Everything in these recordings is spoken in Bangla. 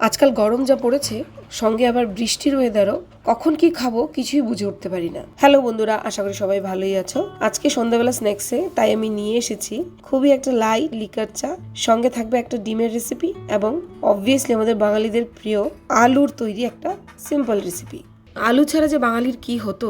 আজকাল গরম যা পড়েছে, সঙ্গে আবার বৃষ্টির ওয়েদারও কখন কি খাব কিছুই বুঝে উঠতে পারি না। হ্যালো বন্ধুরা, আশা করি সবাই ভালোই আছো। আজকে সন্ধ্যাবেলা স্ন্যাক্সে তাই আমি নিয়ে এসেছি খুবই একটা লাইট লিকার চা, সঙ্গে থাকবে একটা ডিমের রেসিপি এবং অবভিয়াসলি আমাদের বাঙালিদের প্রিয় আলুর তৈরি একটা সিম্পল রেসিপি আলু ছাড়া যে বাঙালির কি হতো,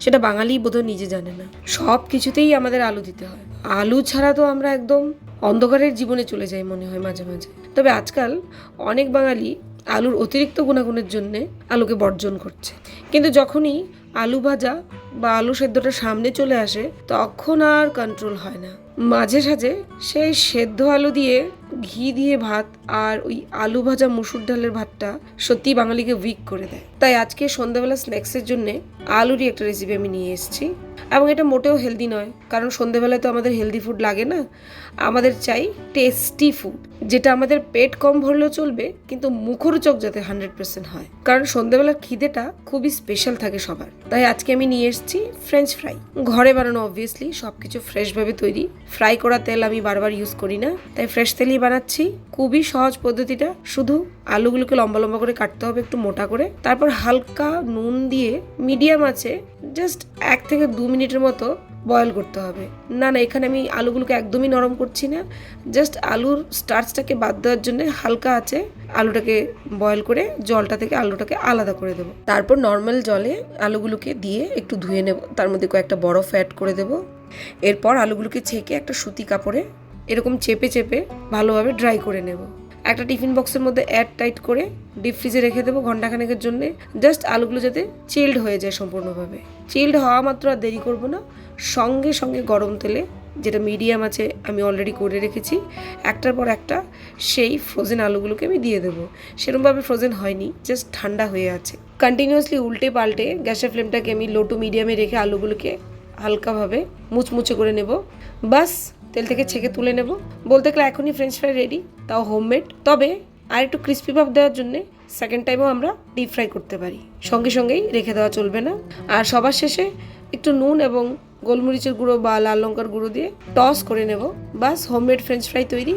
সেটা বাঙালি বোধহয় নিজে জানে না। সব কিছুতেই আমাদের আলু দিতে হয়। আলু ছাড়া তো আমরা একদম অন্ধকারের জীবনে চলে যায় মনে হয় মাঝে মাঝে। তবে আজকাল অনেক বাঙালি আলুর অতিরিক্ত গুণাগুণের জন্য আলুকে বর্জন করছে। কিন্তু যখনই আলু ভাজা বা আলু সেদ্ধটা সামনে চলে আসে, তখন আর কন্ট্রোল হয় না। মাঝে সাঝে সেই সেদ্ধ আলু দিয়ে ঘি দিয়ে ভাত আর ওই আলু ভাজা মুসুর ডালের ভাতটা সত্যি বাঙালিকে উইক করে দেয়। তাই আজকে সন্ধ্যাবেলা স্ন্যাক্সের জন্য আলুরই একটা রেসিপি আমি নিয়ে এসেছি। এবং এটা মোটেও হেলদি নয়। কারণ সন্ধেবেলায় তো আমাদের হেলদি ফুড লাগে না। আমাদের চাই টেস্টি ফুড যেটা আমাদের পেট কম ভরলেও চলবে, কিন্তু মুখরোচক যাতে হান্ড্রেড পার্সেন্ট হয়। কারণ সন্ধ্যেবেলার খিদেটা খুবই স্পেশাল থাকে সবার। তাই আজকে আমি নিয়ে এসেছি ফ্রেঞ্চ ফ্রাই ঘরে বানানো অবভিয়াসলি সব কিছু ফ্রেশভাবে তৈরি। ফ্রাই করা তেল আমি বারবার ইউজ করি না। তাই ফ্রেশ তেলই বানাচ্ছি। খুবই সহজ পদ্ধতিটা। শুধু আলুগুলোকে লম্বা লম্বা করে কাটতে হবে একটু মোটা করে। তারপর হালকা নুন দিয়ে মিডিয়াম আছে জাস্ট এক থেকে দু মিনিটের মতো বয়েল করতে হবে। না না, এখানে আমি আলুগুলোকে একদমই নরম করছি না। জাস্ট আলুর স্টার্চটাকে বাদ দেওয়ার জন্য হালকা আছে আলুটাকে বয়েল করে জলটা থেকে আলুটাকে আলাদা করে দেবো। তারপর নর্মাল জলে আলুগুলোকে দিয়ে একটু ধুয়ে নেব। তার মধ্যে কয়েকটা বরফ অ্যাড করে দেবো। এরপর আলুগুলোকে ছেঁকে একটা সুতি কাপড়ে এরকম চেপে চেপে ভালোভাবে ড্রাই করে নেব। একটা টিফিন বক্সের মধ্যে অ্যাড টাইট করে ডিপ ফ্রিজে রেখে দেবো ঘন্টাখানেকের জন্য। জাস্ট আলুগুলো যাতে চিল্ড হয়ে যায় সম্পূর্ণভাবে। চিল্ড হওয়া মাত্র আর দেরি করব না। সঙ্গে সঙ্গে গরম তেলে, যেটা মিডিয়াম আছে, আমি অলরেডি করে রেখেছি, একটার পর একটা সেই ফ্রোজেন আলুগুলোকে আমি দিয়ে দেবো। সেরকমভাবে ফ্রোজেন হয়নি জাস্ট ঠান্ডা হয়ে আছে। কন্টিনিউয়াসলি উল্টে পাল্টে গ্যাসের ফ্লেমটাকে আমি লো টু মিডিয়ামে রেখে আলুগুলোকে হালকাভাবে মুচমুচে করে নেব। বাস তেল থেকে ছেঁকে তুলে নেব। বলতে গেলে এখনই ফ্রেঞ্চ ফ্রাই রেডি তাও হোমমেড তবে আর একটু ক্রিস্পি ভাব দেওয়ার জন্য সেকেন্ড টাইমও আমরা ডিপ ফ্রাই করতে পারি। সঙ্গে সঙ্গেই রেখে দেওয়া চলবে না। আর সবার শেষে একটু নুন এবং গোলমরিচের গুঁড়ো বা লাল লঙ্কার গুঁড়ো দিয়ে টস করে নেব। বাস হোমমেড ফ্রেঞ্চ ফ্রাই তৈরি।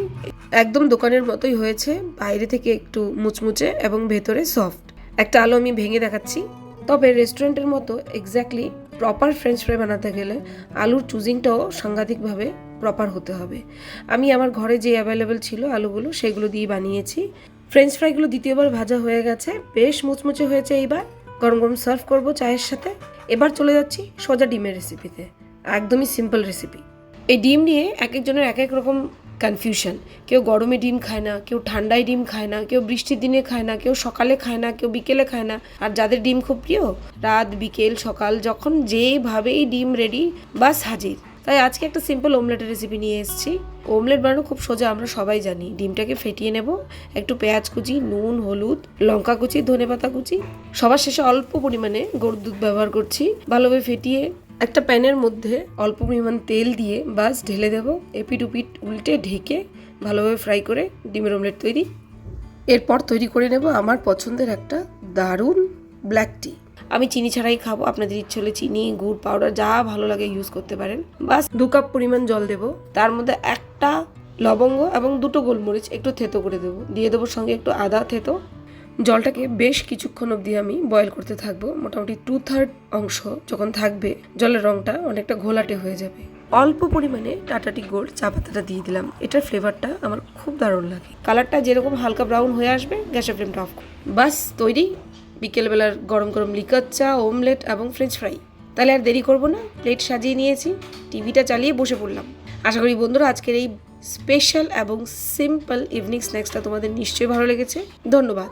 একদম দোকানের মতোই হয়েছে, বাইরে থেকে একটু মুচমুচে এবং ভেতরে সফট একটা আলু আমি ভেঙে দেখাচ্ছি। তবে রেস্টুরেন্টের মতো এক্স্যাক্টলি প্রপার ফ্রেঞ্চ ফ্রাই বানাতে গেলে আলুর চুজিংটাও সাংঘাতিকভাবে প্রপার হতে হবে। আমি আমার ঘরে যে অ্যাভেলেবেল ছিল আলুগুলো সেগুলো দিয়ে বানিয়েছি। ফ্রেঞ্চ ফ্রাইগুলো দ্বিতীয়বার ভাজা হয়ে গেছে, বেশ মুচমুচে হয়েছে এইবার। গরম গরম সার্ভ করব চায়ের সাথে। এবার চলে যাচ্ছি সোজা ডিমের রেসিপিতে একদমই সিম্পল রেসিপি এই ডিম নিয়ে এক একজনের এক এক রকম কনফিউশন কেউ গরমে ডিম খায় না, কেউ ঠান্ডায় ডিম খায় না, কেউ বৃষ্টির দিনে খায় না, কেউ সকালে খায় না, কেউ বিকেলে খায় না। আর যাদের ডিম খুব প্রিয়, রাত, বিকেল, সকাল, যখন যেভাবেই ডিম রেডি বাস হাজির তাই আজকে একটা সিম্পল ওমলেটের রেসিপি নিয়ে এসেছি। ওমলেট বানানো খুব সোজা, আমরা সবাই জানি। ডিমটাকে ফেটিয়ে নেব। একটু পেঁয়াজ কুচি, নুন, হলুদ, লঙ্কা কুচি, ধনে পাতা কুচি। সবার শেষে অল্প পরিমাণে গরুর দুধ ব্যবহার করছি। ভালোভাবে ফেটিয়ে একটা প্যানের মধ্যে অল্প পরিমাণ তেল দিয়ে বাস ঢেলে দেব। এপিট উপিট উল্টে ঢেকে ভালোভাবে ফ্রাই করে ডিমের অমলেট তৈরি। এরপর তৈরি করে নেব আমার পছন্দের একটা দারুণ ব্ল্যাক টি আমি চিনি ছাড়াই খাব, আপনাদের ইচ্ছে হলে চিনি, গুড় পাউডার যা ভালো লাগে ইউজ করতে পারেন। বাস দু কাপ পরিমাণ জল দেব, তার মধ্যে একটা লবঙ্গ এবং দুটো গোলমরিচ একটু থেতো করে দেবো। দিয়ে দেবো সঙ্গে একটু আদা থেতো। জলটাকে বেশ কিছুক্ষণ অবধি আমি বয়েল করতে থাকব, মোটামুটি টু থার্ড অংশ যখন থাকবে, জলের রঙটা অনেকটা ঘোলাটে হয়ে যাবে। অল্প পরিমাণে টাটাটি গোল্ড চা পাতাটা দিয়ে দিলাম। এটার ফ্লেভারটা আমার খুব দারুণ লাগে। কালারটা যেরকম হালকা ব্রাউন হয়ে আসবে, গ্যাসের ফ্লেমটা অফ বাস তৈরি। বিকেলবেলার গরম গরম লিকার চা ওমলেট এবং ফ্রেঞ্চ ফ্রাই তাহলে আর দেরি করব না প্লেট সাজিয়ে নিয়েছি, টিভিটা চালিয়ে বসে পড়লাম। আশা করি বন্ধুরা আজকের এই স্পেশাল এবং সিম্পল ইভিনিং স্ন্যাক্সটা তোমাদের নিশ্চয়ই ভালো লেগেছে। ধন্যবাদ।